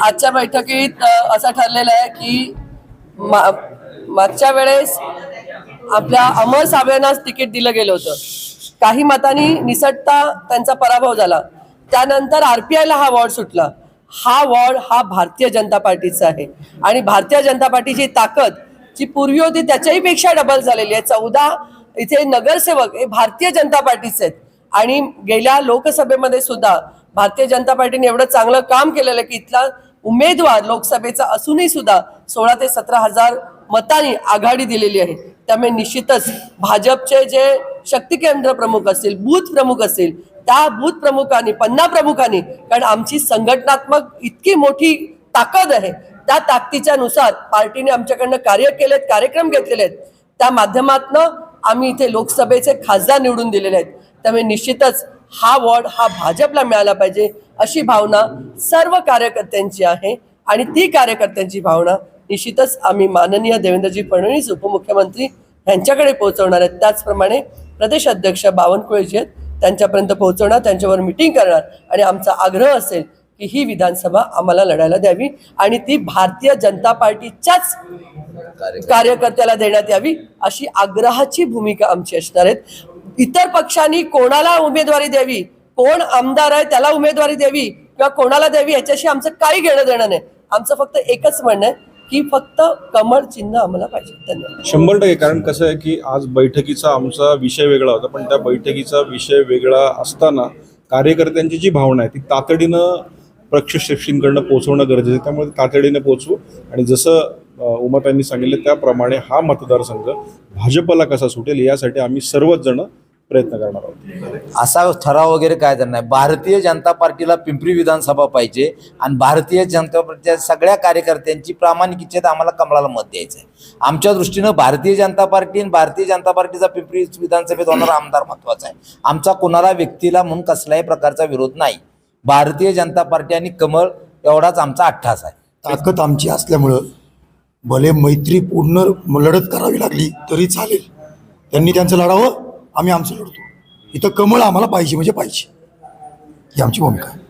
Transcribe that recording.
आजच्या बैठकीत असं ठरलेलं आहे की मा- मागच्या वेळेस आपल्या अमर साबळेंनाच तिकीट दिलं गेलं होतं. काही मतांनी निसटता त्यांचा पराभव झाला. त्यानंतर आरपीआयला हा वॉर्ड सुटला. हा वॉर्ड हा भारतीय जनता पार्टीचा आहे. आणि भारतीय जनता पार्टीची ताकद जी पूर्वी होती त्याच्याही पेक्षा डबल झालेली आहे. चौदा इथे नगरसेवक हे भारतीय जनता पार्टीचे आहेत. आणि गेल्या लोकसभेमध्ये सुद्धा भारतीय जनता पार्टीने एवढं चांगलं काम केलेलं आहे की इथला उमेदवार लोकसभेचा असूनही सुद्धा सोळा ते सतरा हजार मतांनी आघाडी दिलेली आहे. त्यामुळे निश्चितच भाजपचे जे शक्ती केंद्र प्रमुख असतील बूथ प्रमुख असतील त्या बूथ प्रमुखांनी पन्ना प्रमुखांनी कारण आमची संघटनात्मक इतकी मोठी ताकद आहे त्या ताकदीच्या नुसार पार्टीने आमच्याकडनं कार्य केलेत कार्यक्रम घेतलेले आहेत. त्या माध्यमातनं आम्ही इथे लोकसभेचे खासदार निवडून दिलेले आहेत. त्यामुळे निश्चितच हा वॉर्ड हा भाजपला मिळाला पाहिजे अशी भावना सर्व कार्यकर्त्यांची आहे. आणि ती कार्यकर्त्यांची भावना निश्चितच आम्ही माननीय देवेंद्रजी फडणवीस उपमुख्यमंत्री यांच्याकडे पोहोचवणार आहेत. त्याचप्रमाणे प्रदेश अध्यक्ष बावनकुळे जे आहेत त्यांच्यापर्यंत पोहोचवणार त्यांच्यावर मिटिंग करणार. आणि आमचा आग्रह असेल की ही विधानसभा आम्हाला लढायला द्यावी आणि ती भारतीय जनता पार्टीच्याच कार्यकर्त्याला. देण्यात यावी अशी आग्रहाची भूमिका आमची असणार आहेत इतर पक्षांनी कोणाला उमेदवारी द्यावी? कोण आमदार आहे त्याला उमेदवारी द्यावी? किंवा कोणाला द्यावी? याच्याशी आमचं काही घेणं देणं नाही. आमचं फक्त एकच म्हणणं आहे की फक्त कमळ चिन्ह आम्हाला पाहिजे. धन्यवाद. शंभर टक्के. कारण कसं आहे की आज बैठकीचा आमचा विषय वेगळा होता पण त्या बैठकीचा विषय वेगळा असताना कार्यकर्त्यांची जी भावना आहे ती तातडीनं प्रक्षश्रेष्ठींकडनं पोहोचवणं गरजेचं आहे. त्यामुळे तातडीने पोहोचू आणि जसं उमा त्यांनी सांगितलं त्याप्रमाणे हा मतदारसंघ भाजपला कसा सुटेल यासाठी आम्ही सर्वच जण प्रयत्न करणार आहोत. असा ठराव वगैरे काय तर नाही. भारतीय जनता पार्टीला पिंपरी विधानसभा पाहिजे आणि भारतीय जनता पार्टीच्या सगळ्या कार्यकर्त्यांची प्रामाणिक इच्छेत आम्हाला कमळाला मत द्यायचं आहे. आमच्या दृष्टीनं भारतीय जनता पार्टी आणि भारतीय जनता पार्टीचा पिंपरी विधानसभेत होणारा आमदार महत्त्वाचा आहे. आमचा कोणाला व्यक्तीला म्हणून कसल्याही प्रकारचा विरोध नाही. भारतीय जनता पार्टी आणि कमळ एवढाच आमचा अठ्ठास आहे. ताकद आमची असल्यामुळं भले मैत्रीपूर्ण लढत करावी लागली तरी चालेल. त्यांनी त्यांचं लढावं आम्ही आमचं लढतो. इथं कमळ आम्हाला पाहिजे म्हणजे पाहिजे. ही आमची भूमिका आहे.